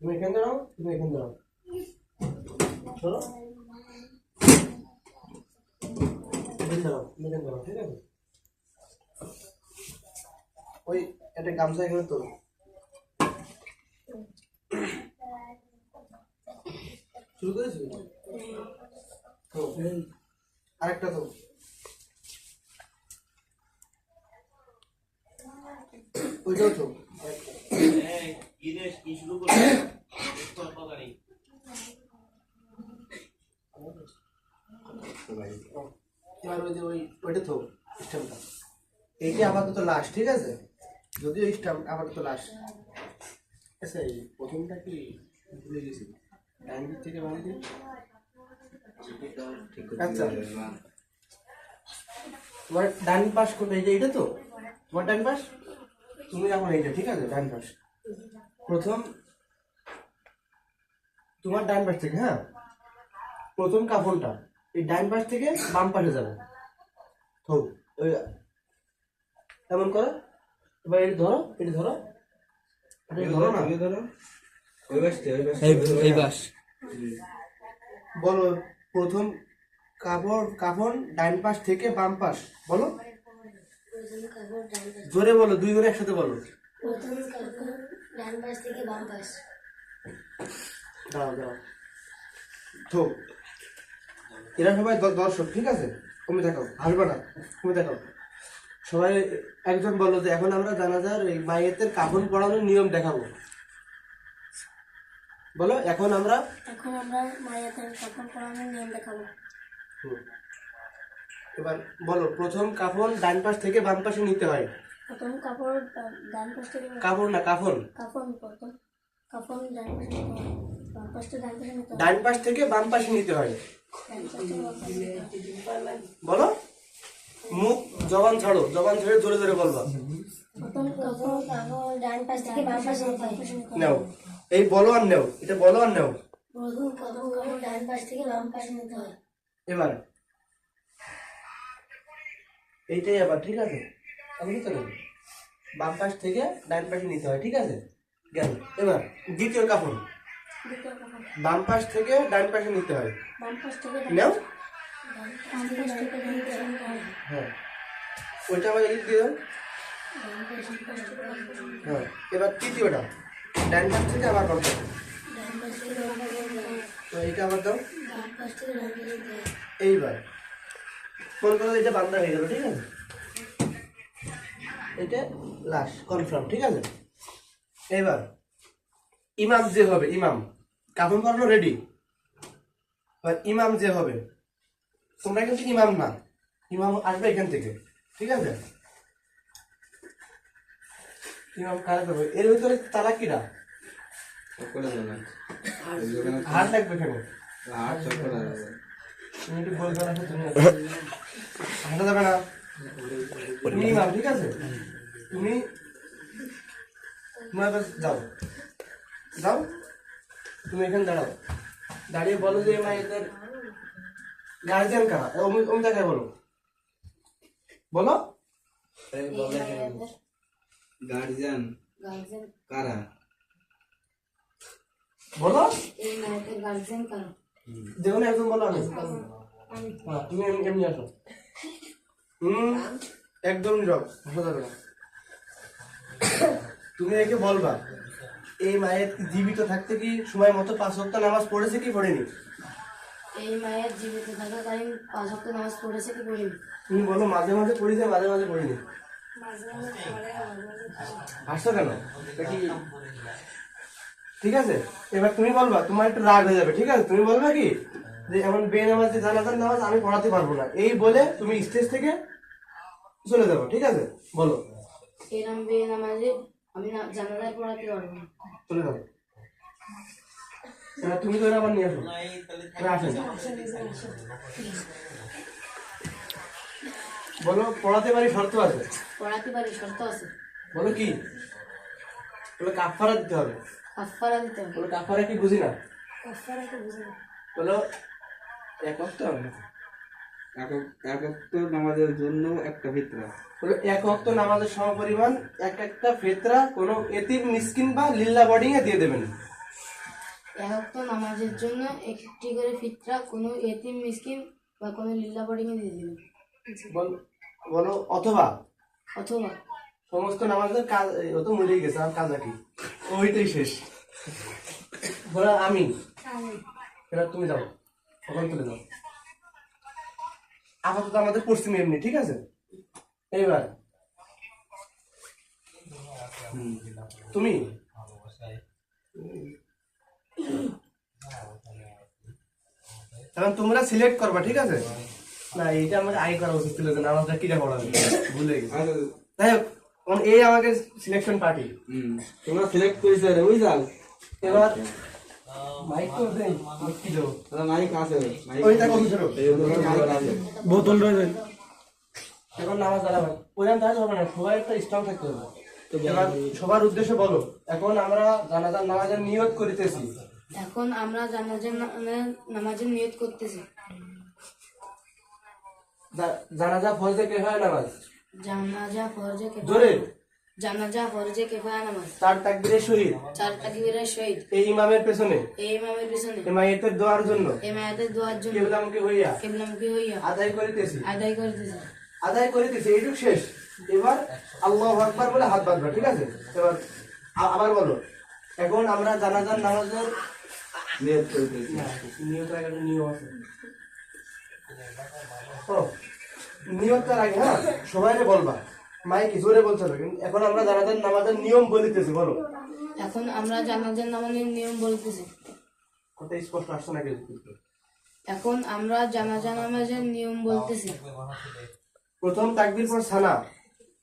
তুমি এখানে দাঁড়াও তুমি এখানে দাঁড়াও চলো এখানে দাঁড়াও ঠিক আছে ওই একটা গামছা এখানে তোলো শুরু করেছি আরেকটা তো। ওইটাও তো। ওই ওই এইটা আপাতত লাস্ট ঠিক আছে? যদিও স্ট্যাম্প আপাতত লাস্ট আচ্ছা এই প্রথমটা কি ভুলে গেছি? ডান দিক থেকে বাম দিক আচ্ছা। তোমার ডান পাশ কোনটা এটা তো? তোমার ডান পাশ তুমি এখন এইটা ঠিক আছে ডান পাশ। প্রথম তোমার ডান পাশ থেকে হ্যাঁ? প্রথম কাফনটা এই ডান পাশ থেকে বাম পাশে যাবে। থৌ ওই এমন করো। এবার এটা ধরো এটা ধরো। এটা ধরো না। এই বাস বলো প্রথম কাপড় কাফন ডান পাশ থেকে বাম পাশ বলো প্রথম কাপড় ডান পাশ জোরে বলো দুই জনে একসাথে বলো। প্রথম কাপড় ডান পাশ থেকে বাম পাশ। দাঁড়াও দাঁড়াও। তো এরা সবাই দর্শক ঠিক আছে? তুমি দেখাও হাসবে না তুমি দেখাও। সবাই একজন বলো যে এখন আমরা জানাজার এই মায়েতের কাফন পড়ানোর নিয়ম দেখাবো। বলো এখন আমরা এখন আমরা মায়াতের কাপড় পরানোর নিয়ম দেখাবো। হুম। এবার বলো প্রথম কাফন ডান পাশ থেকে বাম পাশে নিতে হয়। প্রথম কাপড় ডান পাশ থেকে কাপড় না কাফন? কাপড় প্রথম কাপড় ডান পাশে বাম ডান পাশে নিতে হয়। ডান পাশ থেকে বাম পাশে নিতে হয়। ডান পাশ থেকে বাম পাশে নিতে হয়। বলো মুখ জবান ছাড়ো জবান ছেড়ে জোরে জোরে বলবা। প্রথম কাপড় কাপড় ডান পাশ থেকে বাম পাশে নিতে নেও এই বলো আর নেও এটা বলো আর নেও। প্রথম কাপড় ডান পাশ থেকে বাম পাশে নিতে হয়। এবার এইটাই আবার ঠিক আছে? আমি নেব বাম পাশ থেকে ডান পাশে নিতে হয় ঠিক আছে? গেল। এবার দ্বিতীয় কাপড়। বাম পাশ থেকে ডান পাশে নিতে হয়। বাম পাশ থেকে নেও। হয়। ওইটা আবার এদিক দিয়ে দাও। হ্যাঁ এবার তৃতীয়টা। ডান পাশ থেকে আবার বাম পাশে। তো এইটা আবার দাও। এইবার। মনে করো এটা বান্দা হয়ে গেল ঠিক আছে? এটা লাশ কনফার্ম ঠিক আছে? এবার ইমাম যে হবে ইমাম কাফন করানো রেডি এবার ইমাম যে হবে তোমরা কিন্তু ইমাম না ইমাম আসবে এখান থেকে ঠিক আছে? ইমাম কারা করবে? এর ভিতরে তালা কিরা? হাত লাগবে এখানে তুমি হাঁটা যাবে না তুমি ইমাম ঠিক আছে তুমি তোমার কাছে যাও যাও তুমি এখানে দাঁড়াও দাঁড়িয়ে বলো। যে মায়েদের গার্জিয়ান কারা? ওমি ওমি দেখায় বলো বলো গার্জিয়ান গার্জেন কারা বলো যে কোনো একজন বলো আমি হ্যাঁ তুমি এমনি আসো। হুম একদম নীরব ভাষা যাবে না। তুমি একে বলবা এই মায়ের কি জীবিত থাকতে কি সময় মতো পাঁচ সপ্তাহ নামাজ পড়েছে কি পড়েনি? এই মায়ের জীবিত থাকাকালীন পাঁচ ওয়াক্ত নামাজ পড়েছে কি পড়েনি? তুমি বলো মাঝে মাঝে পড়েছে মাঝে মাঝে পড়িনি মাঝে মাঝে পড়ে মাঝে মাঝে কেন? ঠিক আছে? এবার তুমি বলবা তোমার একটু রাগ হয়ে যাবে ঠিক আছে? তুমি বলবা কি? যে এমন বেনামাজি জানাজার নামাজ আমি পড়াতে পারব না। এই বলে তুমি স্টেজ থেকে চলে যাব ঠিক আছে? বলো। এরম বে নামাজে আমি না- পড়াতে পারব না। চলে যাব। তুমি তো আবার নিয়ে আসো। বলো পড়াতে পারি শর্ত আছে? পড়াতে পারি শর্ত আছে। বলো কি? বলো কাফারা দিতে হবে। কাফারা দিতে হবে। বলো কাফারা কি বুঝি না? কাফারা তো বুঝি না। বলো এক হবে একক একাত্তর নামাজের জন্য একটা ফিতরা। হলো এক অক্ত নামাজের সমপরিমাণ এক একটা ফেতরা কোনো এতিম মিসকিন বা লিল্লা বোর্ডিং এ দিয়ে দেবেন। একক নামাজের জন্য একটি করে ফিতরা কোনো এতিম মিসকিন বা কোনো লিল্লা বোর্ডিংয়ে দিয়ে দেবেন। বল- বলো অথবা? অথবা। সমস্ত নামাজের কাজ ও তো মরেই গেছে আর কাজ আর কি? ওইটাই শেষ। বলো আমি? এবার তুমি যাও। তখন তুলে দাও আপাতত আমাদের পশ্চিমে এমনি, ঠিক আছে? এইবার। তুমি? এখন তোমরা সিলেক্ট করবা, ঠিক আছে? না, এইটা আমার আই করা উচিত ছিল যে নামাজটা কিরা পড়াবে ভুলে গেছি। যাই হোক। এখন এই আমাকে সিলেকশন পার্টি তোমরা সিলেক্ট করেছ রে বুঝলাম। এবার মাইক তো দেই মাইক কি দেবো? দাদা মাইক আছে ওই দেখো ভিতরে। বোতল রয়েছে এখন নামাজ ওইরকম হবে না সবাই একটা স্ট্রং থাকতে হবে। এবার সবার উদ্দেশ্যে বলো এখন আমরা জানাজার নামাজের নিয়ত করিতেছি। এখন আমরা জানাজার না- নামাজের নিয়ত করতেছি। জানাজা ফজরে কে হয় নামাজ? জানাজা ফরজে কেফায়া জোরে। জানাজা ফরজে কেফায়া নামাজ চার তাকবীরের শহীদ। চার তাকবীরের শহীদ। এই ইমামের পেছনে। এই ইমামের পিছনে। ইমাইতের দোয়ার জন্য। এই মায়াতের দোয়ার জন্য। কেবলামুখী হইয়া। কেবলামুখী হইয়া। আদায় করিতেছি। আদায় করতেছি। আদায় করিতেছি। এইটুক শেষ। এবার আল্লাহ আকবার বলে হাত বাঁধবা ঠিক আছে? এবার আবার বলো। এখন আমরা জানাজার নামাজের নিয়ত করেছি না, নিয়তের আগে একটা নিয়ম আছে। ও, নিয়তটার আগে হ্যাঁ? সবাই বলবা। মাইক জোরে হবে কিন্তু এখন আমরা জানাজার নামাজের নিয়ম বলিতেছি বলো। এখন আমরা জানাজার নামাজের নিয়ম বলতেছি। কথা স্পষ্ট আসছে না কিন্তু এখন আমরা জানাজা নামাজের নিয়ম বলতেছি। প্রথম তাকবির পর সানা।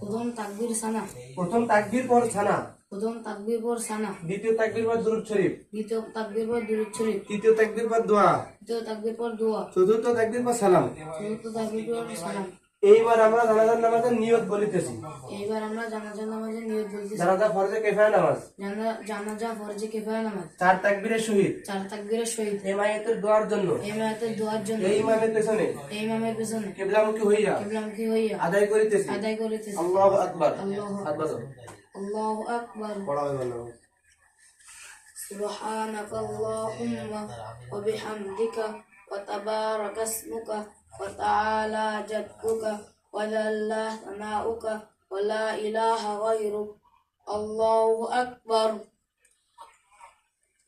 প্রথম তাকবীর সানা। প্রথম তাকবির পর সানা। প্রথম তাকবীর পর সানা। দ্বিতীয় তাকবির পর দুরুদ শরীফ। দ্বিতীয় তাকবীর পর দুরুদ শরীফ। তৃতীয় তাকবির পর দোয়া। তৃতীয় তাকবীর পর দোয়া। চতুর্থ তাকবির পর সালাম। চতুর্থ তাকবীর পর সালাম। এইবার আমরা জানাজার নামাজের নিয়ত বলিতেছি। এইবার আমরা জানাজা নামাজের নিয়ত বলতেছি। জানাজা ফরজে কেফায় নামাজ। জানা- জানাজা ফরজে কেফায়া নামাজ। চার তাকবীরের শহীদ চার তাকবীরের শহীদ এমায়েতের দোয়ার জন্য। এই মায়াতের দোয়ার জন্য। এই ইমামের পেছনে। এই ইমামের পেছনে। কেবলামুখী হইয়া। কেবলামুখী হইয়া। আদায় করিতেছি। আদায় করিতেছি। আল্লাহ আকবার। আল্লাহু আকবার। الله أكبر. سبحانك اللهم وبحمدك وتبارك اسمك وتعالى جدك وجل ثناؤك ولا إله غيرك. الله أكبر.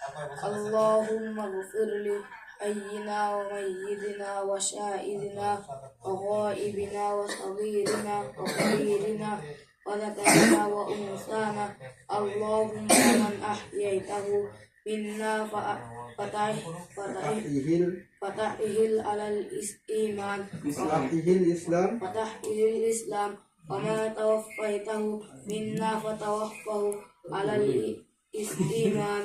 اللهم اغفر لحينا وميتنا وشائدنا وغائبنا وصغيرنا وكبيرنا وذكرنا وأنثانا. اللهم من أحييته منا فتحه فتحه على الإيمان. فتحه الإسلام. فتحه الإسلام. وما توفيته منا فتوفه على الإيمان.